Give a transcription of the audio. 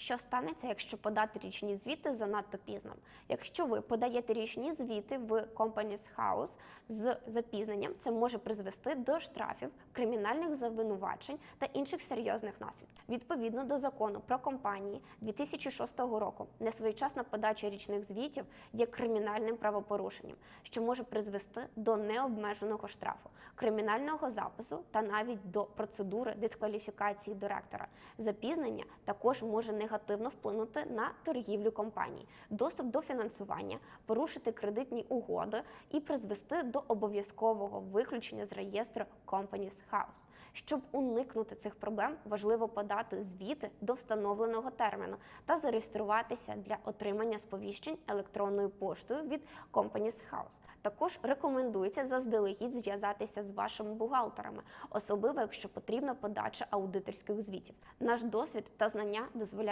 Що станеться, якщо подати річні звіти занадто пізно? Якщо ви подаєте річні звіти в Companies House з запізненням, це може призвести до штрафів, кримінальних завинувачень та інших серйозних наслідків. Відповідно до закону про компанії 2006 року, несвоєчасна подача річних звітів є кримінальним правопорушенням, що може призвести до необмеженого штрафу, кримінального запису та навіть до процедури дискваліфікації директора. Запізнення також може негативно вплинути на торгівлю компанії, доступ до фінансування, порушити кредитні угоди і призвести до обов'язкового виключення з реєстру Companies House. Щоб уникнути цих проблем, важливо подати звіти до встановленого терміну та зареєструватися для отримання сповіщень електронною поштою від Companies House. Також рекомендується заздалегідь зв'язатися з вашими бухгалтерами, особливо якщо потрібна подача аудиторських звітів. Наш досвід та знання дозволяють